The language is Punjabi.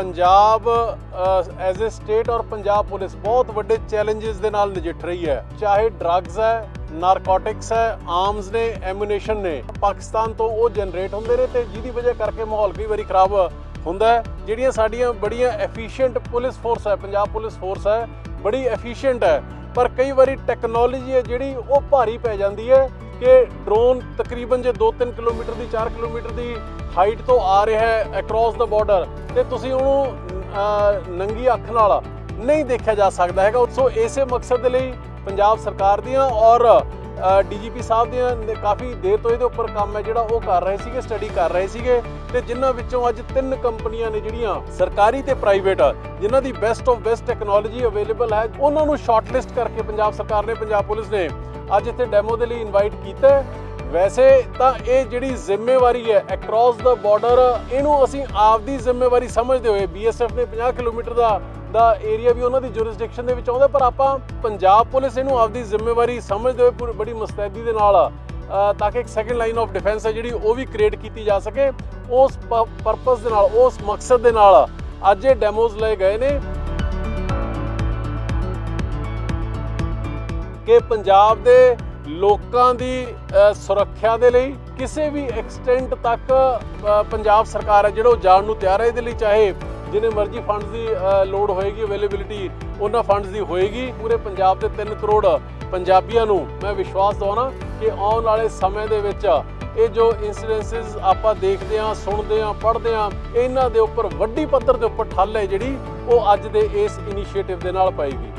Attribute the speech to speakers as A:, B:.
A: ਪੰਜਾਬ ਐਜ਼ ਅ ਸਟੇਟ ਔਰ ਪੰਜਾਬ ਪੁਲਿਸ ਬਹੁਤ ਵੱਡੇ ਚੈਲੰਜਸ ਦੇ ਨਾਲ ਨਜਿੱਠ ਰਹੀ ਹੈ। ਚਾਹੇ ਡਰੱਗਸ ਹੈ ਨਾਰਕੋਟਿਕਸ ਹੈ ਆਰਮਸ ਨੇ ਐਮੂਨੇਸ਼ਨ ਨੇ, ਪਾਕਿਸਤਾਨ ਤੋਂ ਉਹ ਜਨਰੇਟ ਹੁੰਦੇ ਨੇ ਤੇ ਜਿਹਦੀ ਵਜ੍ਹਾ ਕਰਕੇ ਮਾਹੌਲ ਕਈ ਵਾਰੀ ਖਰਾਬ ਹੁੰਦਾ ਜਿਹੜੀਆਂ ਸਾਡੀਆਂ ਬੜੀਆਂ ਐਫੀਸ਼ੀਐਂਟ ਪੁਲਿਸ ਫੋਰਸ ਹੈ, ਪੰਜਾਬ ਪੁਲਿਸ ਫੋਰਸ ਹੈ, ਬੜੀ ਐਫੀਸ਼ੀਐਂਟ ਹੈ, ਪਰ ਕਈ ਵਾਰੀ ਟੈਕਨੋਲੋਜੀ ਹੈ ਜਿਹੜੀ ਉਹ ਭਾਰੀ ਪੈ ਜਾਂਦੀ ਹੈ। ਕਿ ਡਰੋਨ ਤਕਰੀਬਨ ਜੇ 2-3 ਕਿਲੋਮੀਟਰ ਦੀ 4 ਕਿਲੋਮੀਟਰ ਦੀ ਹਾਈਟ ਤੋਂ ਆ ਰਿਹਾ ਹੈ ਅਕ੍ਰੋਸ ਦਾ ਬਾਰਡਰ ਤੇ ਤੁਸੀਂ ਉਹਨੂੰ ਨੰਗੀ ਅੱਖ ਨਾਲ ਨਹੀਂ ਦੇਖਿਆ ਜਾ ਸਕਦਾ ਹੈਗਾ। ਸੋ ਇਸੇ ਮਕਸਦ ਦੇ ਲਈ ਪੰਜਾਬ ਸਰਕਾਰ ਦੀਆਂ ਔਰ ਡੀਜੀਪੀ ਸਾਹਿਬ ਦੀਆਂ ਨੇ ਕਾਫੀ ਦੇਰ ਤੋਂ ਇਹਦੇ ਉੱਪਰ ਕੰਮ ਹੈ ਜਿਹੜਾ ਉਹ ਕਰ ਰਹੇ ਸੀਗੇ ਸਟੱਡੀ ਕਰ ਰਹੇ ਸੀਗੇ ਤੇ ਜਿਨ੍ਹਾਂ ਵਿੱਚੋਂ ਅੱਜ ਤਿੰਨ ਕੰਪਨੀਆਂ ਨੇ ਜਿਹੜੀਆਂ ਸਰਕਾਰੀ ਤੇ ਪ੍ਰਾਈਵੇਟ ਜਿਨ੍ਹਾਂ ਦੀ best of best technology available ਹੈ, ਉਹਨਾਂ ਨੂੰ ਸ਼ਾਰਟਲਿਸਟ ਕਰਕੇ ਪੰਜਾਬ ਸਰਕਾਰ ਨੇ, ਪੰਜਾਬ ਪੁਲਿਸ ਨੇ ਅੱਜ ਇੱਥੇ ਡੈਮੋ ਦੇ ਲਈ ਇਨਵਾਈਟ ਕੀਤਾ ਵੈਸੇ ਤਾਂ ਇਹ ਜਿਹੜੀ ਜ਼ਿੰਮੇਵਾਰੀ ਹੈ ਅਕ੍ਰੋਸ ਦਾ ਬਾਰਡਰ ਇਹਨੂੰ ਅਸੀਂ ਆਪਦੀ ਜ਼ਿੰਮੇਵਾਰੀ ਸਮਝਦੇ ਹੋਏ ਬੀਐਸਐਫ ਨੇ 50 ਕਿਲੋਮੀਟਰ ਦਾ ਦਾ ਏਰੀਆ ਵੀ ਉਹਨਾਂ ਦੀ ਜੁਰਿਸਡਿਕਸ਼ਨ ਦੇ ਵਿੱਚ ਆਉਂਦਾ ਪਰ ਆਪਾਂ ਪੰਜਾਬ ਪੁਲਿਸ ਇਹਨੂੰ ਆਪਦੀ ਜ਼ਿੰਮੇਵਾਰੀ ਸਮਝਦੇ ਹੋਏ ਪੂਰੀ ਬੜੀ ਮੁਸਤੈਦੀ ਦੇ ਨਾਲ ਤਾਂ ਕਿ ਇੱਕ ਸੈਕੰਡ ਲਾਈਨ ਆਫ ਡਿਫੈਂਸ ਹੈ ਜਿਹੜੀ ਉਹ ਵੀ ਕ੍ਰੀਏਟ ਕੀਤੀ ਜਾ ਸਕੇ। ਉਸ ਪਰਪਸ ਦੇ ਨਾਲ, ਉਸ ਮਕਸਦ ਦੇ ਨਾਲ ਅੱਜ ਇਹ ਡੈਮੋਜ਼ ਲਏ ਗਏ ਨੇ। ਕਿ ਪੰਜਾਬ ਦੇ ਲੋਕਾਂ ਦੀ ਸੁਰੱਖਿਆ ਦੇ ਲਈ ਕਿਸੇ ਵੀ ਐਕਸਟੈਂਟ ਤੱਕ ਪੰਜਾਬ ਸਰਕਾਰ ਹੈ ਜਿਹੜਾ ਉਹ ਜਾਣ ਨੂੰ ਤਿਆਰ ਹੈ ਇਹਦੇ ਲਈ ਚਾਹੇ ਜਿੰਨੇ ਮਰਜ਼ੀ ਫੰਡਸ ਦੀ ਅ, ਲੋੜ ਹੋਏਗੀ ਅਵੇਲੇਬਿਲਿਟੀ ਉਹਨਾਂ ਫੰਡਸ ਦੀ ਹੋਏਗੀ। ਪੂਰੇ ਪੰਜਾਬ ਦੇ 3 ਕਰੋੜ ਪੰਜਾਬੀਆਂ ਨੂੰ ਮੈਂ ਵਿਸ਼ਵਾਸ ਦਵਾਉਣਾ ਕਿ ਆਉਣ ਵਾਲੇ ਸਮੇਂ ਦੇ ਵਿੱਚ ਇਹ ਜੋ ਇਨਸੀਡੈਂਸਸ ਆਪਾਂ ਦੇਖਦੇ ਹਾਂ ਸੁਣਦੇ ਹਾਂ ਪੜ੍ਹਦੇ ਹਾਂ ਇਹਨਾਂ ਦੇ ਉੱਪਰ ਵੱਡੀ ਪੱਧਰ ਦੇ ਉੱਪਰ ਠੱਲ ਹੈ ਜਿਹੜੀ ਉਹ ਅੱਜ ਦੇ ਇਸ ਇਨੀਸ਼ੀਏਟਿਵ ਦੇ ਨਾਲ ਪਏਗੀ।